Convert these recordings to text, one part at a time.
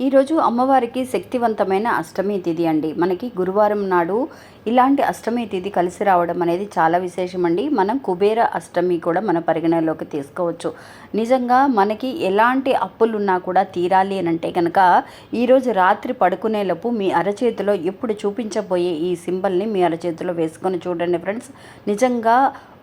ఈరోజు అమ్మవారికి శక్తివంతమైన అష్టమి తిథి అండి. మనకి గురువారం నాడు ఇలాంటి అష్టమి తిథి కలిసి రావడం అనేది చాలా విశేషం అండి. మనం కుబేర అష్టమి కూడా మన పరిగణలోకి తీసుకోవచ్చు. నిజంగా మనకి ఎలాంటి అప్పులున్నా కూడా తీరాలి అని అంటే కనుక ఈరోజు రాత్రి పడుకునేలోపు మీ అరచేతిలో ఎప్పుడు చూపించబోయే ఈ సింబల్ని మీ అరచేతిలో వేసుకొని చూడండి ఫ్రెండ్స్. నిజంగా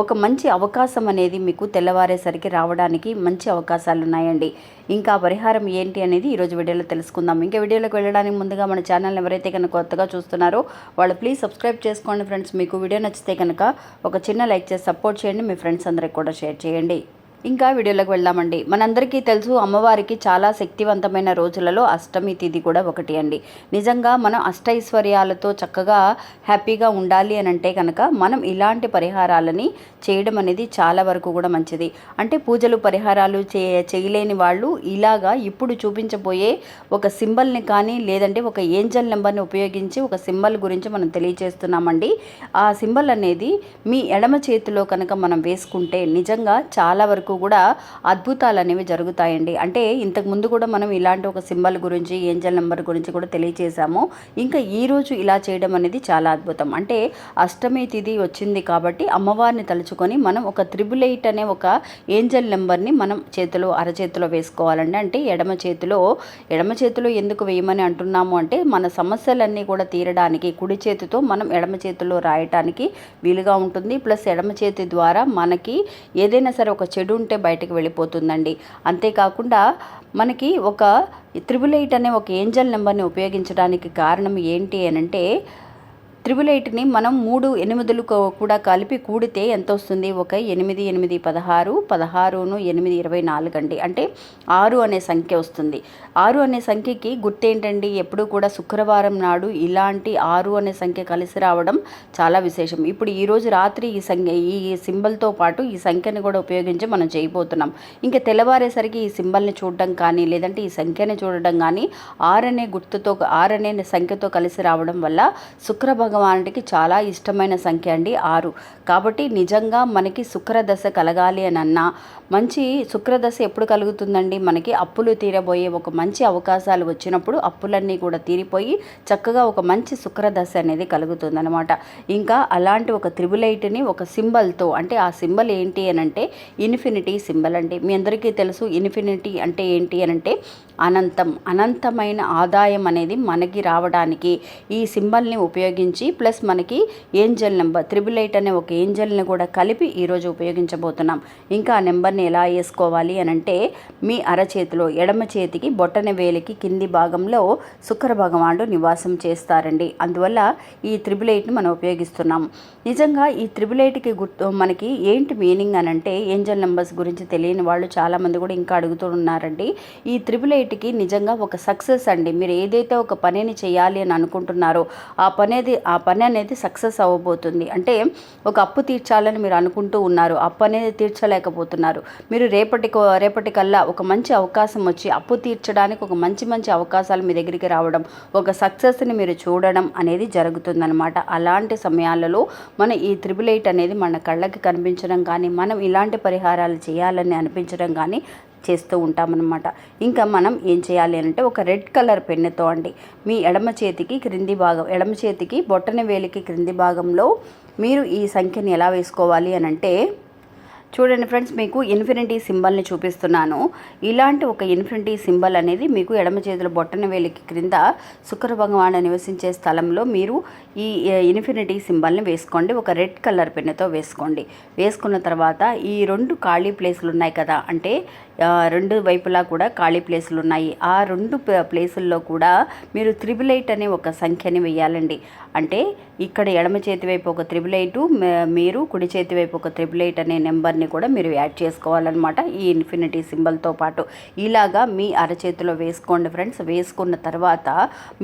ఒక మంచి అవకాశం అనేది మీకు తెల్లవారేసరికి రావడానికి మంచి అవకాశాలు ఉన్నాయండి ఇంకా పరిహారం ఏంటి అనేది ఈరోజు వీడియోలో తెలుసుకుందాం. ఇంకా వీడియోలోకి వెళ్ళడానికి ముందుగా మన ఛానల్ ఎవరైతే కనుక కొత్తగా చూస్తున్నారో వాళ్ళు ప్లీజ్ సబ్స్క్రైబ్ చేసుకోండి ఫ్రెండ్స్. మీకు వీడియో నచ్చితే కనుక ఒక చిన్న లైక్ చేసి సపోర్ట్ చేయండి. మీ ఫ్రెండ్స్ అందరికి కూడా షేర్ చేయండి. ఇంకా వీడియోలోకి వెళ్దామండి. మనందరికీ తెలుసు అమ్మవారికి చాలా శక్తివంతమైన రోజులలో అష్టమి తిథి కూడా ఒకటి అండి. నిజంగా మనం అష్టైశ్వర్యాలతో చక్కగా హ్యాపీగా ఉండాలి అని అంటే కనుక మనం ఇలాంటి పరిహారాలని చేయడం అనేది చాలా వరకు కూడా మంచిది. అంటే పూజలు పరిహారాలు చే చేయలేని వాళ్ళు ఇలాగా ఇప్పుడు చూపించబోయే ఒక సింబల్ని కానీ లేదంటే ఒక ఏంజల్ నెంబర్ని ఉపయోగించి ఒక సింబల్ గురించి మనం తెలియజేస్తున్నామండి ఆ సింబల్ అనేది మీ ఎడమ చేతిలో కనుక మనం వేసుకుంటే నిజంగా చాలా వరకు కూడా అద్భుతాలు అనేవి జరుగుతాయండి. అంటే ఇంతకు ముందు కూడా మనం ఇలాంటి ఒక సింబల్ గురించి ఏంజల్ నెంబర్ గురించి కూడా తెలియజేశాము ఇంకా ఈరోజు ఇలా చేయడం అనేది చాలా అద్భుతం. అంటే అష్టమి తిథి వచ్చింది కాబట్టి అమ్మవారిని తలుచుకొని మనం ఒక త్రిబుల్ ఎయిట్ అనే ఒక ఏంజల్ నెంబర్ని మనం చేతిలో అరచేతిలో వేసుకోవాలండి. అంటే ఎడమ చేతిలో ఎడమ చేతిలో ఎందుకు వేయమని అంటున్నాము అంటే మన సమస్యలన్నీ కూడా తీరడానికి కుడి చేతితో మనం ఎడమ చేతిలో రాయటానికి వీలుగా ఉంటుంది. ప్లస్ ఎడమ చేతి ద్వారా మనకి ఏదైనా సరే ఒక చెడు ఉంటే బయటకు వెళ్ళిపోతుందండి. అంతేకాకుండా మనకి ఒక త్రిబుల్ ఎయిట్ అనే ఒక ఏంజల్ నెంబర్ని ఉపయోగించడానికి కారణం ఏంటి అని అంటే త్రిబుల్ ఎయిట్ని మనం మూడు ఎనిమిదిలు కూడా కలిపి కూడితే ఎంత వస్తుంది ఒక ఎనిమిది ఎనిమిది పదహారు పదహారును ఎనిమిది ఇరవై నాలుగు అండి. అంటే ఆరు అనే సంఖ్య వస్తుంది. ఆరు అనే సంఖ్యకి గుర్తేంటండి? ఎప్పుడూ కూడా శుక్రవారం నాడు ఇలాంటి ఆరు అనే సంఖ్య కలిసి రావడం చాలా విశేషం. ఇప్పుడు ఈరోజు రాత్రి ఈ సంఖ్య ఈ సింబల్తో పాటు ఈ సంఖ్యను కూడా ఉపయోగించి మనం చేయబోతున్నాం. ఇంకా తెల్లవారేసరికి ఈ సింబల్ని చూడడం కానీ లేదంటే ఈ సంఖ్యని చూడడం కానీ ఆరు అనే గుర్తుతో ఆరు అనే సంఖ్యతో కలిసి రావడం వల్ల శుక్ర భగవానుడికి చాలా ఇష్టమైన సంఖ్య అండి ఆరు. కాబట్టి నిజంగా మనకి శుక్రదశ కలగాలి అని అన్నా మంచి శుక్రదశ ఎప్పుడు కలుగుతుందండి? మనకి అప్పులు తీరబోయే ఒక మంచి అవకాశాలు వచ్చినప్పుడు అప్పులన్నీ కూడా తీరిపోయి చక్కగా ఒక మంచి శుక్రదశ అనేది కలుగుతుందనమాట ఇంకా అలాంటి ఒక త్రిబులైట్ని ఒక సింబల్తో అంటే ఆ సింబల్ ఏంటి అని అంటే ఇన్ఫినిటీ సింబల్ అండి. మీ అందరికీ తెలుసు ఇన్ఫినిటీ అంటే ఏంటి అని అంటే అనంతం. అనంతమైన ఆదాయం అనేది మనకి రావడానికి ఈ సింబల్ని ఉపయోగించి ప్లస్ మనకి ఏంజల్ నెంబర్ త్రిబుల్ ఎయిట్ అనే ఒక ఏంజల్ని కూడా కలిపి ఈరోజు ఉపయోగించబోతున్నాం. ఇంకా ఆ నెంబర్ని ఎలా వేసుకోవాలి అని అంటే మీ అరచేతిలో ఎడమ చేతికి బొట్టన వేలికి కింది భాగంలో శుక్ర భగవానుడు నివాసం చేస్తారండి. అందువల్ల ఈ త్రిబుల్ ఎయిట్ని మనం ఉపయోగిస్తున్నాం. నిజంగా ఈ త్రిబుల్ ఎయిట్కి గుర్తు మనకి ఏంటి మీనింగ్ అని అంటే ఏంజల్ నెంబర్స్ గురించి తెలియని వాళ్ళు చాలామంది కూడా ఇంకా అడుగుతూ ఉన్నారండి. ఈ త్రిబుల్ ఎయిట్కి నిజంగా ఒక సక్సెస్ అండి. మీరు ఏదైతే ఒక పనిని చేయాలి అని అనుకుంటున్నారో ఆ పని ఆ ఆ పని అనేది సక్సెస్ అవ్వబోతుంది. అంటే ఒక అప్పు తీర్చాలని మీరు అనుకుంటూ ఉన్నారు. అప్పు అనేది తీర్చలేకపోతున్నారు. మీరు రేపటి రేపటికల్లా ఒక మంచి అవకాశం వచ్చి అప్పు తీర్చడానికి ఒక మంచి మంచి అవకాశాలు మీ దగ్గరికి రావడం ఒక సక్సెస్ని మీరు చూడడం అనేది జరుగుతుందనమాట అలాంటి సమయాలలో మన ఈ త్రిబుల్ ఎయిట్ అనేది మన కళ్ళకి కనిపించడం కానీ మనం ఇలాంటి పరిహారాలు చేయాలని అనిపించడం కానీ చేస్తూ ఉంటామన్నమాట. ఇంకా మనం ఏం చేయాలి అంటే ఒక రెడ్ కలర్ పెన్నుతో అండి మీ ఎడమ చేతికి క్రింది భాగం ఎడమ చేతికి బొట్టన వేలికి క్రింది భాగంలో మీరు ఈ సంఖ్యని ఎలా వేసుకోవాలి అని అంటే చూడండి ఫ్రెండ్స్ మీకు ఇన్ఫినిటీ సింబల్ని చూపిస్తున్నాను. ఇలాంటి ఒక ఇన్ఫినిటీ సింబల్ అనేది మీకు ఎడమ చేతుల బొట్టన వేలికి క్రింద శుక్ర భగవాను నివసించే స్థలంలో మీరు ఈ ఇన్ఫినిటీ సింబల్ని వేసుకోండి. ఒక రెడ్ కలర్ పెన్నుతో వేసుకోండి. వేసుకున్న తర్వాత ఈ రెండు ఖాళీ ప్లేసులు ఉన్నాయి కదా అంటే రెండు వైపులా కూడా ఖాళీ ప్లేసులు ఉన్నాయి. ఆ రెండు ప్లేసుల్లో కూడా మీరు త్రిబుల్ ఎయిట్ అనే ఒక సంఖ్యని వేయాలండి అంటే ఇక్కడ ఎడమ చేతి వైపు ఒక త్రిబుల్ ఎయిట్ మీరు కుడి చేతి వైపు ఒక త్రిబుల్ ఎయిట్ అనే నెంబర్ని కూడా మీరు యాడ్ చేసుకోవాలన్నమాట ఈ ఇన్ఫినిటీ సింబల్తో పాటు. ఇలాగా మీ అరచేతిలో వేసుకోండి ఫ్రెండ్స్. వేసుకున్న తర్వాత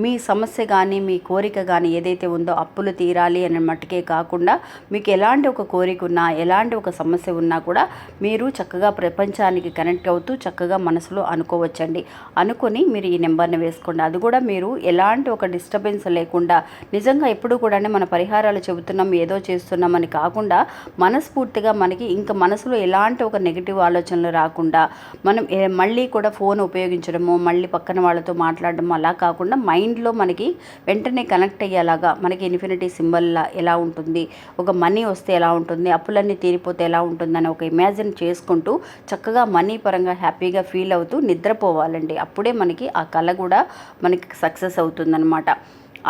మీ సమస్య కానీ మీ కోరిక కానీ ఏదైతే ఉందో అప్పులు తీరాలి అనే మట్టుకే కాకుండా మీకు ఎలాంటి ఒక కోరిక ఉన్నా ఎలాంటి ఒక సమస్య ఉన్నా కూడా మీరు చక్కగా ప్రపంచానికి కనెక్ట్ కనెక్ట్ అవుతూ చక్కగా మనసులో అనుకోవచ్చండి. అనుకొని మీరు ఈ నెంబర్ని వేసుకోండి. అది కూడా మీరు ఎలాంటి ఒక డిస్టర్బెన్స్ లేకుండా నిజంగా ఎప్పుడు కూడా మన పరిహారాలు చెబుతున్నాం ఏదో చేస్తున్నామని కాకుండా మనస్ఫూర్తిగా మనకి ఇంకా మనసులో ఎలాంటి ఒక నెగిటివ్ ఆలోచనలు రాకుండా మనం మళ్ళీ కూడా ఫోన్ ఉపయోగించడము మళ్ళీ పక్కన వాళ్ళతో మాట్లాడడం అలా కాకుండా మైండ్లో మనకి వెంటనే కనెక్ట్ అయ్యేలాగా మనకి ఇన్ఫినిటీ సింబల్ ఎలా ఉంటుంది ఒక మనీ వస్తే ఎలా ఉంటుంది అప్పులన్నీ తీరిపోతే ఎలా ఉంటుందని ఒక ఇమాజిన్ చేసుకుంటూ చక్కగా మనీ పరంగా హ్యాపీగా ఫీల్ అవుతూ నిద్రపోవాలండి. అప్పుడే మనకి ఆ కళ కూడా మనకి సక్సెస్ అవుతుందన్నమాట.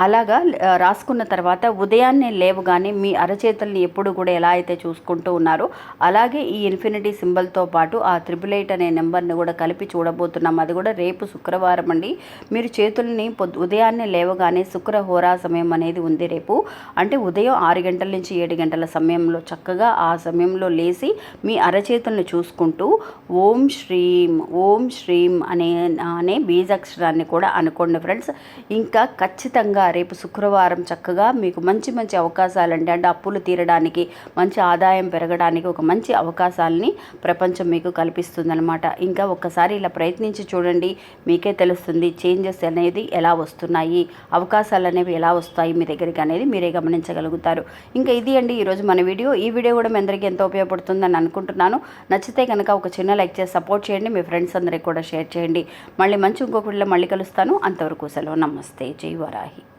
అలాగా రాసుకున్న తర్వాత ఉదయాన్నే లేవగానే మీ అరచేతుల్ని ఎప్పుడు కూడా ఎలా అయితే చూసుకుంటూ ఉన్నారో అలాగే ఈ ఇన్ఫినిటీ సింబల్తో పాటు ఆ త్రిబుల్ ఎయిట్ అనే నెంబర్ని కూడా కలిపి చూడబోతున్నాం. అది కూడా రేపు శుక్రవారం అండి. మీరు చేతుల్ని పొద్దు ఉదయాన్నే లేవగానే శుక్ర హోరా సమయం అనేది ఉంది రేపు. అంటే ఉదయం ఆరు గంటల నుంచి ఏడు గంటల సమయంలో చక్కగా ఆ సమయంలో లేచి మీ అరచేతుల్ని చూసుకుంటూ ఓం శ్రీం ఓం శ్రీం అనే అనే బీజాక్షరాన్ని కూడా అనుకోండి ఫ్రెండ్స్. ఇంకా ఖచ్చితంగా రేపు శుక్రవారం చక్కగా మీకు మంచి మంచి అవకాశాలండి. అంటే అప్పులు తీరడానికి మంచి ఆదాయం పెరగడానికి ఒక మంచి అవకాశాలని ప్రపంచం మీకు కల్పిస్తుందనమాట ఇంకా ఒక్కసారి ఇలా ప్రయత్నించి చూడండి మీకే తెలుస్తుంది చేంజెస్ అనేది ఎలా వస్తున్నాయి అవకాశాలు అనేవి ఎలా వస్తాయి మీ దగ్గరికి అనేది మీరే గమనించగలుగుతారు. ఇంకా ఇది అండి ఈరోజు మన వీడియో. ఈ వీడియో కూడా మీ అందరికీ ఎంతో ఉపయోగపడుతుందని అనుకుంటున్నాను. నచ్చితే కనుక ఒక చిన్న లైక్ చేసి సపోర్ట్ చేయండి మీ ఫ్రెండ్స్ అందరికి కూడా షేర్ చేయండి. మళ్ళీ మంచి ఇంకొకటిలో మళ్ళీ కలుస్తాను. అంతవరకు సెలవు. నమస్తే. జై వరాహి.